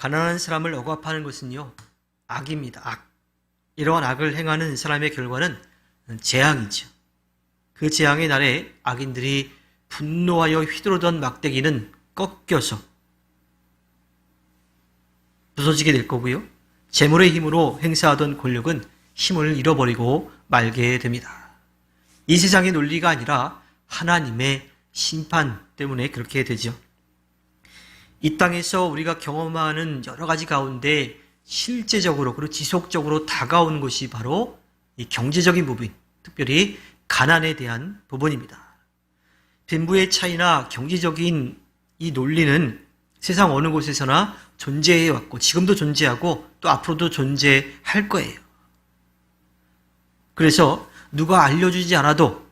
가난한 사람을 억압하는 것은요, 악입니다. 악. 이러한 악을 행하는 사람의 결과는 재앙이죠. 그 재앙의 날에 악인들이 분노하여 휘두르던 막대기는 꺾여서 부서지게 될 거고요. 재물의 힘으로 행사하던 권력은 힘을 잃어버리고 말게 됩니다. 이 세상의 논리가 아니라 하나님의 심판 때문에 그렇게 되죠. 이 땅에서 우리가 경험하는 여러 가지 가운데 실제적으로 그리고 지속적으로 다가오는 것이 바로 이 경제적인 부분, 특별히 가난에 대한 부분입니다. 빈부의 차이나 경제적인 이 논리는 세상 어느 곳에서나 존재해 왔고 지금도 존재하고 또 앞으로도 존재할 거예요. 그래서 누가 알려주지 않아도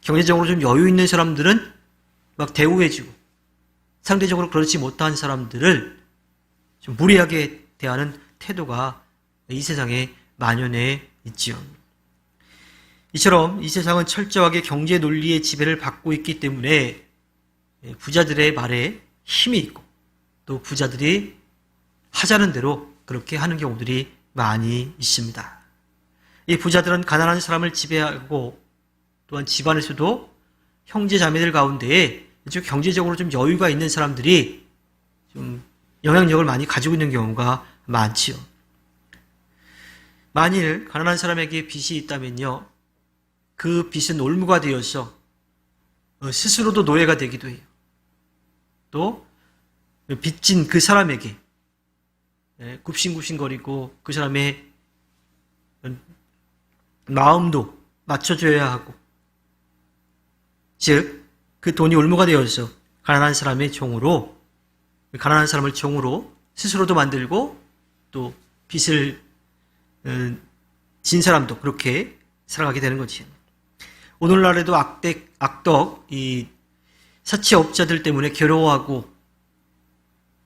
경제적으로 좀 여유 있는 사람들은 막 대우해주고 상대적으로 그렇지 못한 사람들을 좀 무리하게 대하는 태도가 이 세상에 만연해 있지요. 이처럼 이 세상은 철저하게 경제 논리의 지배를 받고 있기 때문에 부자들의 말에 힘이 있고 또 부자들이 하자는 대로 그렇게 하는 경우들이 많이 있습니다. 이 부자들은 가난한 사람을 지배하고 또한 집안에서도 형제 자매들 가운데에 경제적으로 좀 여유가 있는 사람들이 좀 영향력을 많이 가지고 있는 경우가 많지요. 만일 가난한 사람에게 빚이 있다면요, 그 빚은 올무가 되어서 어, 스스로도 노예가 되기도 해요. 또 빚진 그 사람에게 예, 굽신굽신거리고 그 사람의 마음도 맞춰줘야 하고 즉 그 돈이 올무가 되어서 가난한 사람의 종으로 가난한 사람을 종으로 스스로도 만들고 또 빚을 어, 진 사람도 그렇게 살아가게 되는 거지요. 오늘날에도 악덕, 악덕 이 사채업자들 때문에 괴로워하고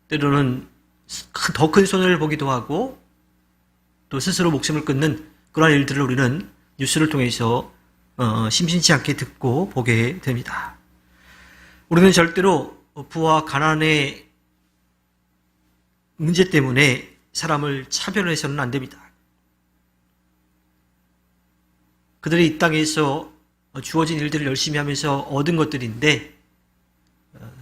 때로는 더 큰 손해를 보기도 하고 또 스스로 목숨을 끊는 그러한 일들을 우리는 뉴스를 통해서 어, 심심치 않게 듣고 보게 됩니다. 우리는 절대로 부와 가난의 문제 때문에 사람을 차별해서는 안 됩니다. 그들이 이 땅에서 주어진 일들을 열심히 하면서 얻은 것들인데 어,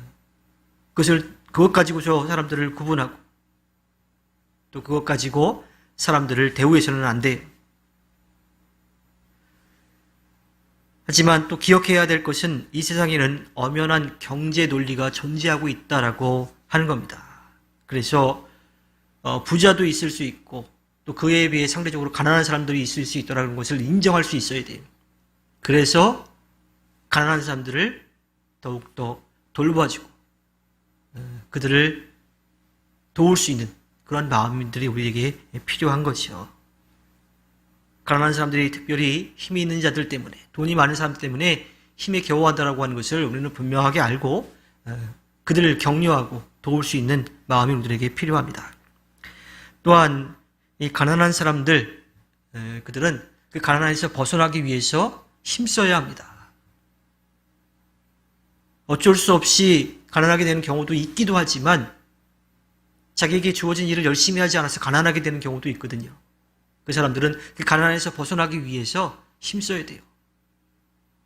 그것을 그것 가지고서 사람들을 구분하고 또 그것 가지고 사람들을 대우해서는 안 돼요. 하지만 또 기억해야 될 것은 이 세상에는 엄연한 경제 논리가 존재하고 있다라고 하는 겁니다. 그래서 어, 부자도 있을 수 있고 또 그에 비해 상대적으로 가난한 사람들이 있을 수 있다는 것을 인정할 수 있어야 돼요. 그래서 가난한 사람들을 더욱더 돌봐주고 어, 그들을 도울 수 있는 그런 마음들이 우리에게 필요한 것이요. 가난한 사람들이 특별히 힘이 있는 자들 때문에 돈이 많은 사람 때문에 힘에 겨워한다라고 하는 것을 우리는 분명하게 알고 어, 그들을 격려하고 도울 수 있는 마음이 우리들에게 필요합니다. 또한 이 가난한 사람들 어, 그들은 그 가난에서 벗어나기 위해서 힘써야 합니다. 어쩔 수 없이 가난하게 되는 경우도 있기도 하지만 자기에게 주어진 일을 열심히 하지 않아서 가난하게 되는 경우도 있거든요. 그 사람들은 그 가난에서 벗어나기 위해서 힘써야 돼요.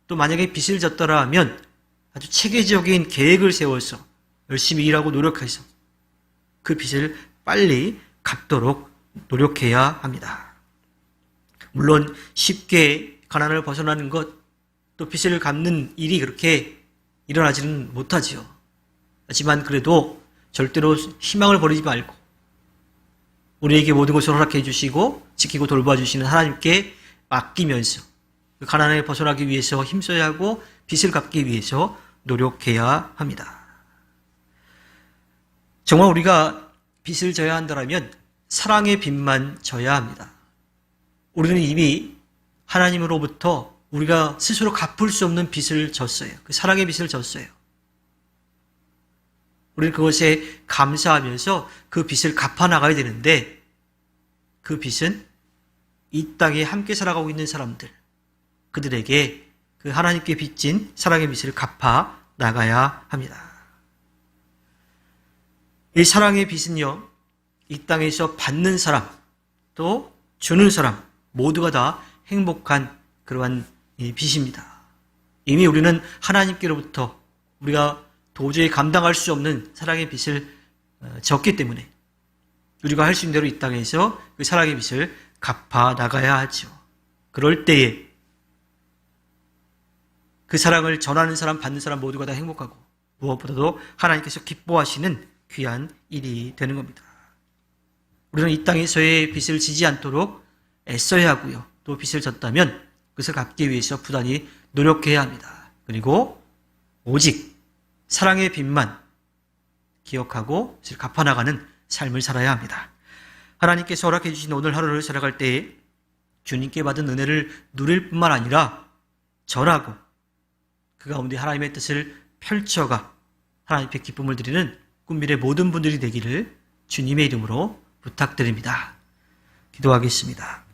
또 만약에 빚을 졌더라 하면 아주 체계적인 계획을 세워서 열심히 일하고 노력해서 그 빚을 빨리 갚도록 노력해야 합니다. 물론 쉽게 가난을 벗어나는 것, 또 빚을 갚는 일이 그렇게 일어나지는 못하지요. 하지만 그래도 절대로 희망을 버리지 말고 우리에게 모든 것을 허락해 주시고 지키고 돌봐 주시는 하나님께 맡기면서 그 가난에 벗어나기 위해서 힘써야 하고 빚을 갚기 위해서 노력해야 합니다. 정말 우리가 빚을 져야 한다면 사랑의 빚만 져야 합니다. 우리는 이미 하나님으로부터 우리가 스스로 갚을 수 없는 빚을 졌어요. 그 사랑의 빚을 졌어요. 우리는 그것에 감사하면서 그 빚을 갚아 나가야 되는데 그 빚은 이 땅에 함께 살아가고 있는 사람들, 그들에게 그 하나님께 빚진 사랑의 빚을 갚아 나가야 합니다. 이 사랑의 빚은요, 이 땅에서 받는 사람 또 주는 사람 모두가 다 행복한 그러한 이 빚입니다. 이미 우리는 하나님께로부터 우리가 도저히 감당할 수 없는 사랑의 어, 졌기 때문에 우리가 할 수 있는 대로 이 땅에서 그 사랑의 빚을 갚아 나가야 하죠. 그럴 때에 그 사랑을 전하는 사람, 받는 사람 모두가 다 행복하고 무엇보다도 하나님께서 기뻐하시는 귀한 일이 되는 겁니다. 우리는 이 땅에서의 빚을 지지 않도록 애써야 하고요. 또 빚을 졌다면 그것을 갚기 위해서 부단히 노력해야 합니다. 그리고 오직 사랑의 빚만 기억하고 갚아나가는 삶을 살아야 합니다. 하나님께서 허락해 주신 오늘 하루를 살아갈 때에 주님께 받은 은혜를 누릴 뿐만 아니라 전하고 그 가운데 하나님의 뜻을 펼쳐가 하나님께 기쁨을 드리는 꿈밀의 모든 분들이 되기를 주님의 이름으로 부탁드립니다. 기도하겠습니다.